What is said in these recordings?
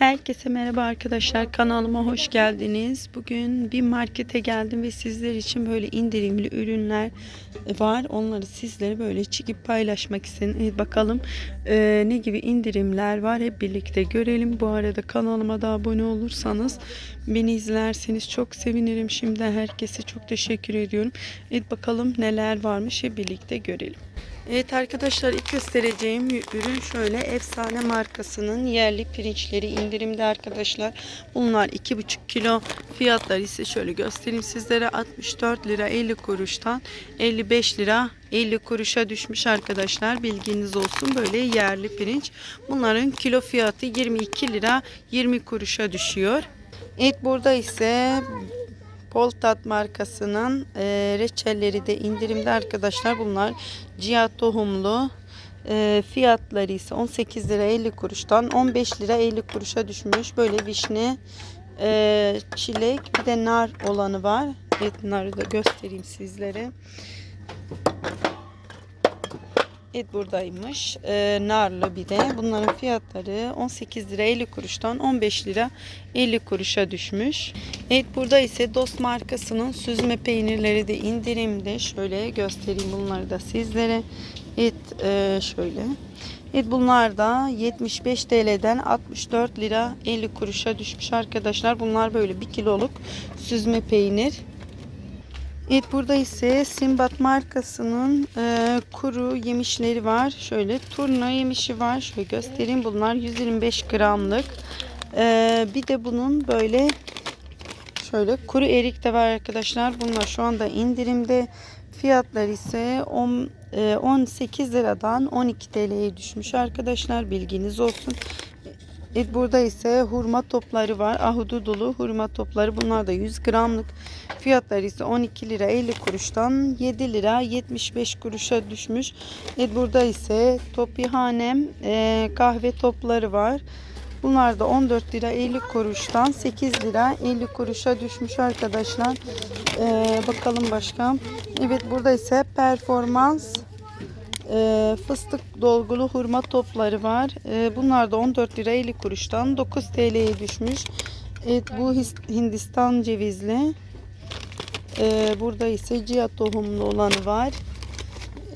Herkese merhaba arkadaşlar kanalıma hoş geldiniz. Bugün bir markete geldim ve sizler için böyle indirimli ürünler var. Onları sizlere böyle çekip paylaşmak. Evet, bakalım e, ne gibi indirimler var hep birlikte görelim. Bu arada kanalıma da abone olursanız beni izlerseniz çok sevinirim. Şimdiden herkese çok teşekkür ediyorum. Evet bakalım neler varmış hep birlikte görelim. Evet arkadaşlar ilk göstereceğim ürün şöyle efsane markasının yerli pirinçleri indirimde arkadaşlar. Bunlar 2,5 kilo fiyatları ise şöyle göstereyim sizlere 64 lira 50 kuruştan 55 lira 50 kuruşa düşmüş arkadaşlar bilginiz olsun böyle yerli pirinç. Bunların kilo fiyatı 22 lira 20 kuruşa düşüyor. Evet burada ise Poltat markasının e, reçelleri de indirimde arkadaşlar. Bunlar cihat tohumlu. E, fiyatları ise 18 lira 50 kuruştan 15 lira 50 kuruşa düşmüş. Böyle vişne, e, çilek bir de nar olanı var. Evet narı da göstereyim sizlere. Evet buradaymış. Ee, narlı bir de. Bunların fiyatları 18 lira 50 kuruştan 15 lira 50 kuruşa düşmüş. Evet burada ise Dost markasının süzme peynirleri de indirimde. Şöyle göstereyim bunları da sizlere. Evet e, şöyle. Evet bunlar da 75 TL'den 64 lira 50 kuruşa düşmüş arkadaşlar. Bunlar böyle 1 kiloluk süzme peynir. Evet burada ise Simbat markasının e, kuru yemişleri var. Şöyle turna yemişi var. Şöyle göstereyim. Bunlar 125 gramlık. E, bir de bunun böyle şöyle kuru erik de var arkadaşlar. Bunlar şu anda indirimde. Fiyatlar ise 10, e, 18 liradan 12 TL'ye düşmüş arkadaşlar. Bilginiz olsun. Evet, burada ise hurma topları var. Ahududulu hurma topları. Bunlar da 100 gramlık. Fiyatları ise 12 lira 50 kuruştan 7 lira 75 kuruşa düşmüş. Evet, burada ise topihanem e, kahve topları var. Bunlar da 14 lira 50 kuruştan 8 lira 50 kuruşa düşmüş arkadaşlar. Ee, bakalım başka. Evet burada ise performans e, fıstık dolgulu hurma topları var. E, bunlar da 14 lira 50 kuruştan 9 TL'ye düşmüş. Evet bu Hindistan cevizli. E, burada ise cihat tohumlu olanı var.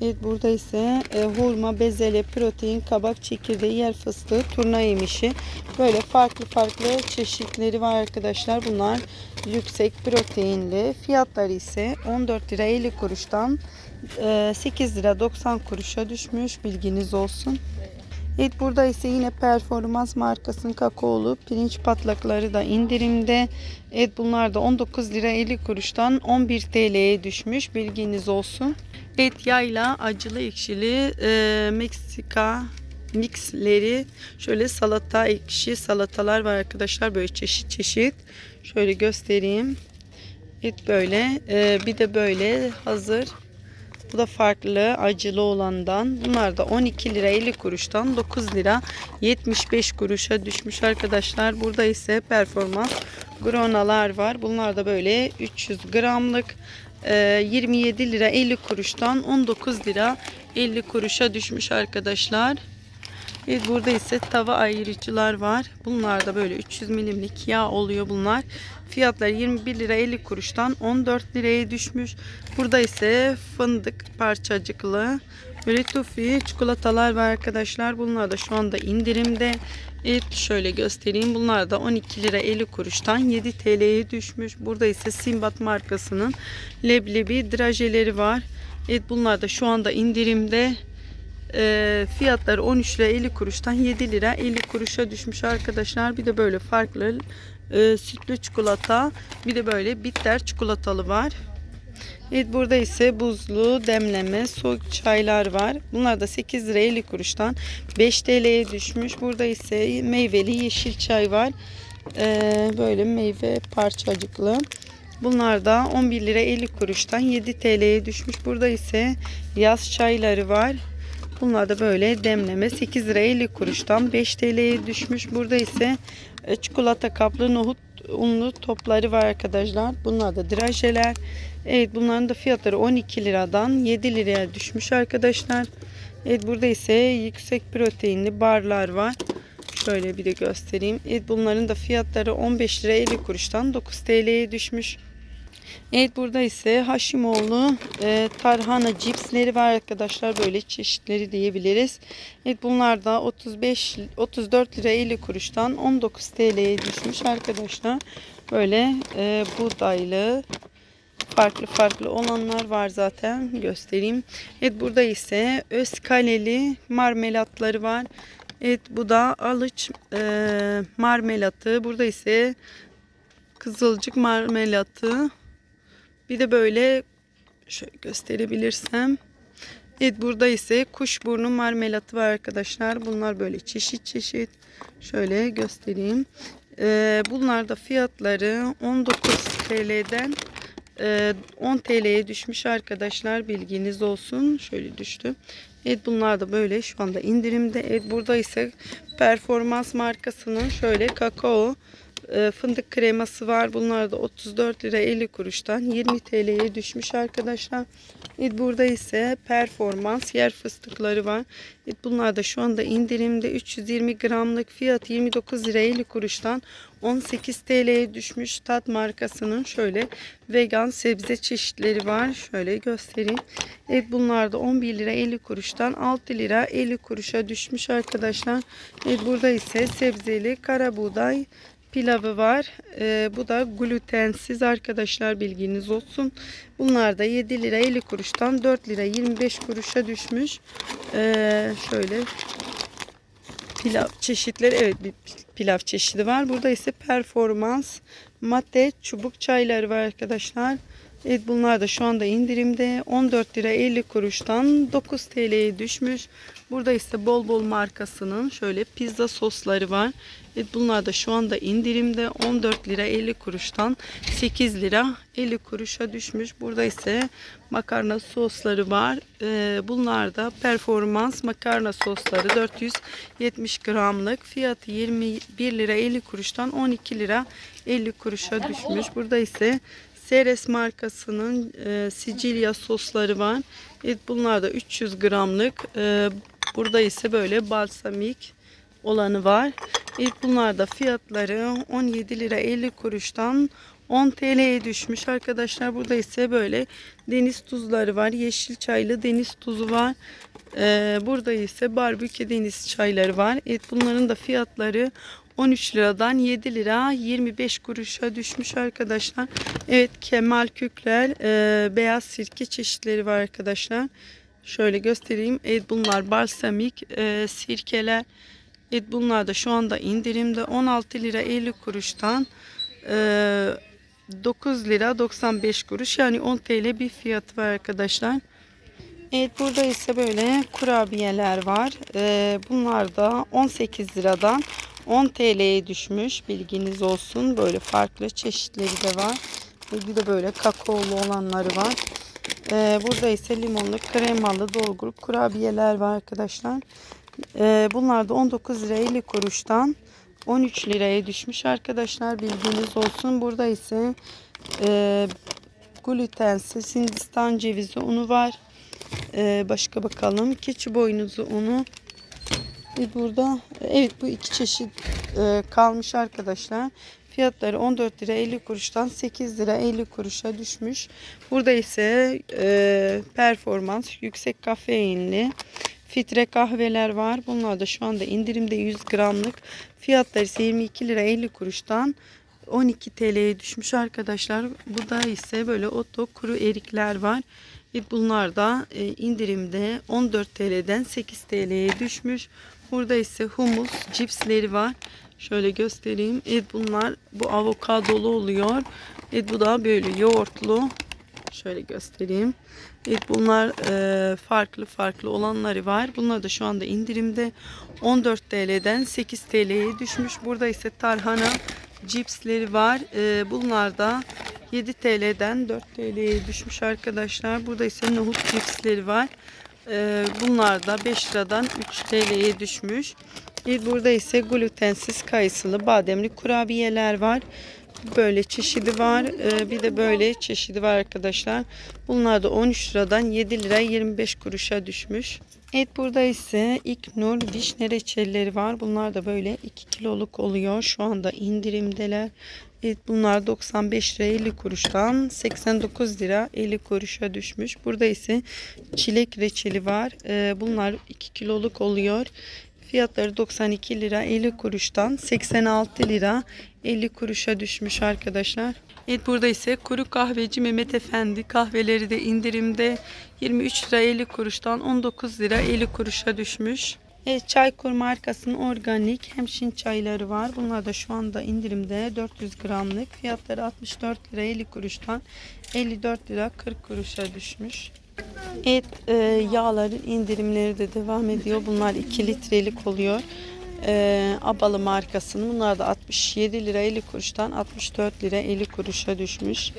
Evet burada ise e, hurma, bezelye, protein, kabak çekirdeği, yer fıstığı, turna yemişi. Böyle farklı farklı çeşitleri var arkadaşlar. Bunlar yüksek proteinli. Fiyatları ise 14 lira 50 kuruştan 8 lira 90 kuruşa düşmüş. Bilginiz olsun. Evet burada ise yine performans markasının kakaolu pirinç patlakları da indirimde. Evet bunlar da 19 lira 50 kuruştan 11 TL'ye düşmüş. Bilginiz olsun. Evet yayla acılı ekşili e, Meksika mixleri şöyle salata ekşi salatalar var arkadaşlar böyle çeşit çeşit şöyle göstereyim evet böyle e, bir de böyle hazır bu da farklı acılı olandan. Bunlar da 12 lira 50 kuruştan 9 lira 75 kuruşa düşmüş arkadaşlar. Burada ise performans gronalar var. Bunlar da böyle 300 gramlık 27 lira 50 kuruştan 19 lira 50 kuruşa düşmüş arkadaşlar. Evet burada ise tava ayırıcılar var. Bunlar da böyle 300 milimlik yağ oluyor bunlar. Fiyatlar 21 lira 50 kuruştan 14 liraya düşmüş. Burada ise fındık parçacıklı böyle tufi çikolatalar var arkadaşlar. Bunlar da şu anda indirimde. Evet şöyle göstereyim. Bunlar da 12 lira 50 kuruştan 7 TL'ye düşmüş. Burada ise Simbat markasının leblebi drajeleri var. Evet bunlar da şu anda indirimde. E, fiyatları 13 lira 50 kuruştan 7 lira 50 kuruşa düşmüş arkadaşlar. Bir de böyle farklı e, sütlü çikolata bir de böyle bitter çikolatalı var. Evet burada ise buzlu demleme soğuk çaylar var. Bunlar da 8 lira 50 kuruştan 5 TL'ye düşmüş. Burada ise meyveli yeşil çay var. Ee, böyle meyve parçacıklı. Bunlar da 11 lira 50 kuruştan 7 TL'ye düşmüş. Burada ise yaz çayları var. Bunlar da böyle demleme 8 lira 50 kuruştan 5 TL'ye düşmüş. Burada ise e, çikolata kaplı nohut unlu topları var arkadaşlar. Bunlar da drajeler. Evet bunların da fiyatları 12 liradan 7 liraya düşmüş arkadaşlar. Evet burada ise yüksek proteinli barlar var. Şöyle bir de göstereyim. Evet bunların da fiyatları 15 lira 50 kuruştan 9 TL'ye düşmüş. Evet burada ise Haşimoğlu e, tarhana cipsleri var arkadaşlar. Böyle çeşitleri diyebiliriz. Evet bunlar da 35 34 lira 50 kuruştan 19 TL'ye düşmüş arkadaşlar. Böyle e, buğdaylı farklı farklı olanlar var zaten göstereyim. Evet burada ise Özkaleli marmelatları var. Evet bu da alıç e, marmelatı. Burada ise kızılcık marmelatı. Bir de böyle şöyle gösterebilirsem. Evet burada ise kuşburnu marmelatı var arkadaşlar. Bunlar böyle çeşit çeşit. Şöyle göstereyim. Ee, bunlar da fiyatları 19 TL'den e, 10 TL'ye düşmüş arkadaşlar. Bilginiz olsun. Şöyle düştü. Evet bunlar da böyle şu anda indirimde. Evet burada ise performans markasının şöyle kakao e, fındık kreması var. Bunlar da 34 lira 50 kuruştan 20 TL'ye düşmüş arkadaşlar. Burada ise performans yer fıstıkları var. Bunlar da şu anda indirimde 320 gramlık fiyat 29 lira 50 kuruştan 18 TL'ye düşmüş. Tat markasının şöyle vegan sebze çeşitleri var. Şöyle göstereyim. Evet bunlar da 11 lira 50 kuruştan 6 lira 50 kuruşa düşmüş arkadaşlar. Evet burada ise sebzeli kara buğday pilavı var. Ee, bu da glutensiz arkadaşlar bilginiz olsun. Bunlar da 7 lira 50 kuruştan 4 lira 25 kuruşa düşmüş. Ee, şöyle pilav çeşitleri evet bir pilav çeşidi var. Burada ise performans mate çubuk çayları var arkadaşlar. Evet bunlar da şu anda indirimde 14 lira 50 kuruştan 9 TL'ye düşmüş. Burada ise bol bol markasının şöyle pizza sosları var. Evet bunlar da şu anda indirimde 14 lira 50 kuruştan 8 lira 50 kuruşa düşmüş. Burada ise makarna sosları var. Ee, bunlar da performans makarna sosları 470 gramlık fiyatı 21 lira 50 kuruştan 12 lira 50 kuruşa düşmüş. Burada ise Ceres markasının e, Sicilya sosları var. Evet bunlar da 300 gramlık. E, burada ise böyle balsamik olanı var. Evet bunlar da fiyatları 17 lira 50 kuruştan 10 TL'ye düşmüş arkadaşlar. Burada ise böyle deniz tuzları var. Yeşil çaylı deniz tuzu var. Ee, burada ise barbekü deniz çayları var. Evet bunların da fiyatları 13 liradan 7 lira 25 kuruşa düşmüş arkadaşlar. Evet Kemal Kükler e, beyaz sirke çeşitleri var arkadaşlar. Şöyle göstereyim. Evet bunlar balsamik e, sirkeler. Evet bunlar da şu anda indirimde 16 lira 50 kuruştan e, 9 lira 95 kuruş yani 10 TL bir fiyatı var arkadaşlar. Evet burada ise böyle kurabiyeler var. E, bunlar da 18 liradan 10 TL'ye düşmüş. Bilginiz olsun. Böyle farklı çeşitleri de var. Bir de böyle kakaolu olanları var. Ee, burada ise limonlu, kremalı, dolgurup kurabiyeler var arkadaşlar. Ee, bunlar da 19 lira 50 kuruştan 13 liraya düşmüş arkadaşlar. Bilginiz olsun. Burada ise e, glutensiz Hindistan cevizi unu var. Ee, başka bakalım. Keçi boynuzu unu. Ve burada evet bu iki çeşit e, kalmış arkadaşlar. Fiyatları 14 lira 50 kuruştan 8 lira 50 kuruşa düşmüş. Burada ise e, performans yüksek kafeinli fitre kahveler var. Bunlar da şu anda indirimde 100 gramlık. Fiyatları ise 22 lira 50 kuruştan 12 TL'ye düşmüş arkadaşlar. Bu da ise böyle oto kuru erikler var. Bunlar da e, indirimde 14 TL'den 8 TL'ye düşmüş. Burada ise humus cipsleri var. Şöyle göstereyim. Evet bunlar bu avokadolu oluyor. Evet bu da böyle yoğurtlu. Şöyle göstereyim. Evet bunlar e, farklı farklı olanları var. Bunlar da şu anda indirimde 14 TL'den 8 TL'ye düşmüş. Burada ise tarhana cipsleri var. E, bunlar da 7 TL'den 4 TL'ye düşmüş arkadaşlar. Burada ise nohut cipsleri var. E, bunlar da 5 liradan 3 TL'ye düşmüş. Bir burada ise glutensiz kayısılı bademli kurabiyeler var. Böyle çeşidi var. Ee, bir de böyle çeşidi var arkadaşlar. Bunlar da 13 liradan 7 lira 25 kuruşa düşmüş. Evet burada ise İknur vişne reçelleri var. Bunlar da böyle 2 kiloluk oluyor. Şu anda indirimdeler. Evet bunlar 95 lira 50 kuruştan 89 lira 50 kuruşa düşmüş. Burada ise çilek reçeli var. Ee, bunlar 2 kiloluk oluyor. Fiyatları 92 lira 50 kuruştan 86 lira 50 kuruşa düşmüş arkadaşlar. Evet burada ise kuru kahveci Mehmet Efendi kahveleri de indirimde 23 lira 50 kuruştan 19 lira 50 kuruşa düşmüş. Evet Çaykur markasının organik hemşin çayları var. Bunlar da şu anda indirimde 400 gramlık. Fiyatları 64 lira 50 kuruştan 54 lira 40 kuruşa düşmüş. Et e, yağların indirimleri de devam ediyor. Bunlar 2 litrelik oluyor. E, Abalı markasının. Bunlar da 67 lira 50 kuruştan 64 lira 50 kuruşa düşmüş.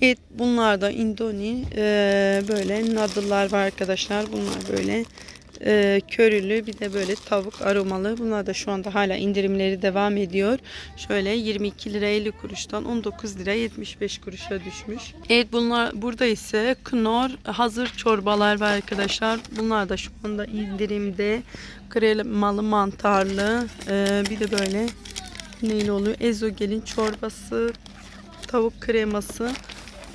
Et bunlar da Indoni e, böyle nadıllar var arkadaşlar. Bunlar böyle e, körülü bir de böyle tavuk aromalı. Bunlar da şu anda hala indirimleri devam ediyor. Şöyle 22 lira 50 kuruştan 19 lira 75 kuruşa düşmüş. Evet bunlar burada ise Knorr hazır çorbalar var arkadaşlar. Bunlar da şu anda indirimde. Kremalı mantarlı e, bir de böyle neyle oluyor? Ezogelin çorbası, tavuk kreması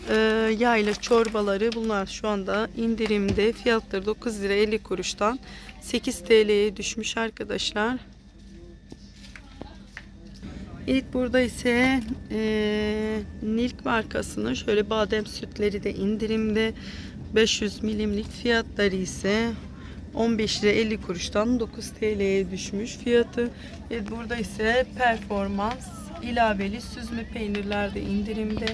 e, yayla çorbaları bunlar şu anda indirimde fiyatları 9 lira 50 kuruştan 8 TL'ye düşmüş arkadaşlar. İlk burada ise e, Nilk markasının şöyle badem sütleri de indirimde 500 milimlik fiyatları ise 15 lira 50 kuruştan 9 TL'ye düşmüş fiyatı. Evet, burada ise performans ilaveli süzme peynirler de indirimde.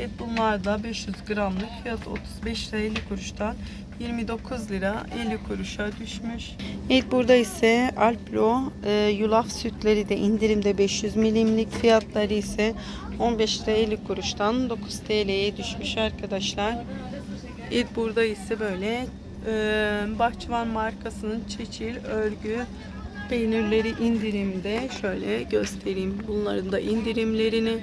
Evet, bunlar da 500 gramlık fiyatı 35 lira 50 kuruştan 29 lira 50 kuruşa düşmüş. Evet burada ise Alpro e, yulaf sütleri de indirimde 500 milimlik fiyatları ise 15 lira 50 kuruştan 9 TL'ye düşmüş arkadaşlar. Evet burada ise böyle e, Bahçıvan markasının çeçil örgü peynirleri indirimde. Şöyle göstereyim bunların da indirimlerini.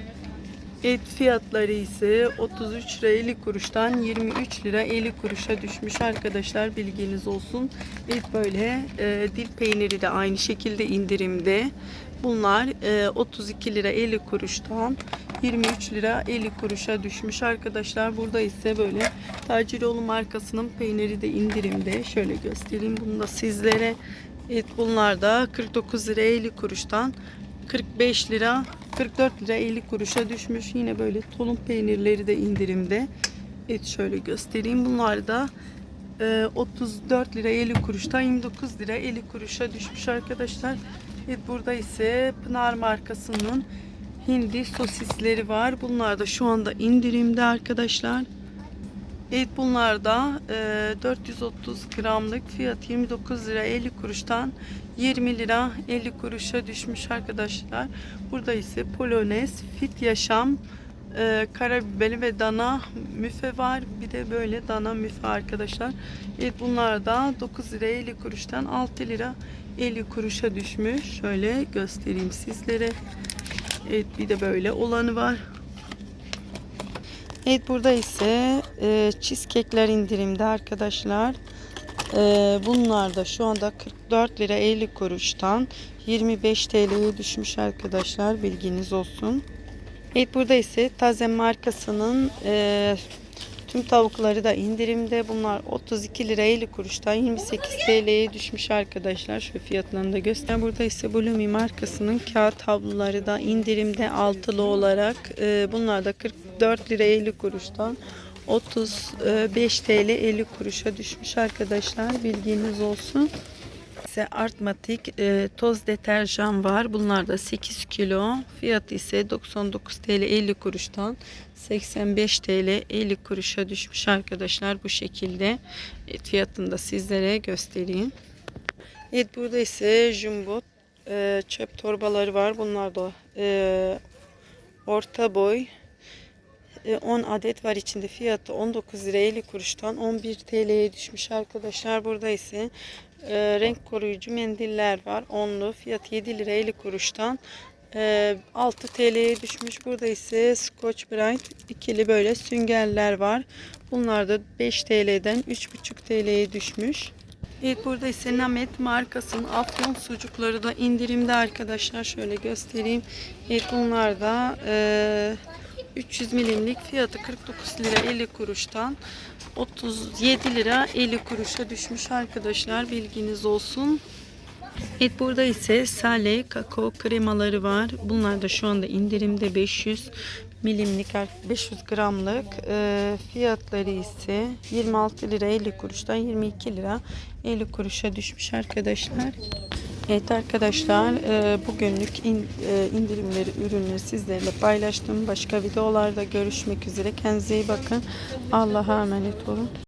Et fiyatları ise 33 lira 50 kuruştan 23 lira 50 kuruşa düşmüş arkadaşlar bilginiz olsun. Et böyle e, dil peyniri de aynı şekilde indirimde. Bunlar e, 32 lira 50 kuruştan 23 lira 50 kuruşa düşmüş arkadaşlar. Burada ise böyle Taciroğlu markasının peyniri de indirimde. Şöyle göstereyim bunu da sizlere. Evet bunlar da 49 lira 50 kuruştan 45 lira 44 lira 50 kuruşa düşmüş. Yine böyle tulum peynirleri de indirimde. Evet şöyle göstereyim. Bunlar da e, 34 lira 50 kuruştan 29 lira 50 kuruşa düşmüş arkadaşlar. Evet burada ise Pınar markasının hindi sosisleri var. Bunlar da şu anda indirimde arkadaşlar. Evet bunlar da e, 430 gramlık fiyat 29 lira 50 kuruştan 20 lira 50 kuruşa düşmüş arkadaşlar. Burada ise Polonez, Fit Yaşam, e, karabiberi ve dana müfe var. Bir de böyle dana müfe arkadaşlar. Evet bunlar da 9 lira 50 kuruştan 6 lira 50 kuruşa düşmüş. Şöyle göstereyim sizlere. Evet bir de böyle olanı var. Evet burada ise e, cheesecake'ler indirimde arkadaşlar. E, bunlar da şu anda 44 lira 50 kuruştan 25 TL'ye düşmüş arkadaşlar bilginiz olsun. Evet burada ise Taze markasının e, tüm tavukları da indirimde. Bunlar 32 lira 50 kuruştan 28 TL'ye düşmüş arkadaşlar. Şu fiyatlarını da göster. Burada ise Blumi markasının kağıt havluları da indirimde altılı olarak. E, bunlar da 44 lira 50 kuruştan 35 TL 50 kuruşa düşmüş arkadaşlar. Bilginiz olsun ise Artmatik e, toz deterjan var. Bunlar da 8 kilo. Fiyatı ise 99 TL 50 kuruştan 85 TL 50 kuruşa düşmüş arkadaşlar bu şekilde. Evet, fiyatını da sizlere göstereyim. Evet burada ise jumbo e, çöp torbaları var. Bunlar da e, orta boy 10 adet var içinde fiyatı 19 lira 50 kuruştan 11 TL'ye düşmüş arkadaşlar. Burada ise e, renk koruyucu mendiller var. Onlu fiyat 7 lira 50 kuruştan e, 6 TL'ye düşmüş. Burada ise Scotch Brite ikili böyle süngerler var. Bunlar da 5 TL'den 3,5 TL'ye düşmüş. Evet burada ise Namet markasının afyon sucukları da indirimde arkadaşlar. Şöyle göstereyim. Evet bunlar da e, 300 milimlik fiyatı 49 lira 50 kuruştan 37 lira 50 kuruşa düşmüş arkadaşlar. Bilginiz olsun. Evet burada ise sale kakao kremaları var. Bunlar da şu anda indirimde 500 milimlik 500 gramlık Ee, fiyatları ise 26 lira 50 kuruştan 22 lira 50 kuruşa düşmüş arkadaşlar. Evet arkadaşlar e, bugünlük e, indirimleri ürünleri sizlerle paylaştım. Başka videolarda görüşmek üzere. Kendinize iyi bakın. Allah'a emanet olun.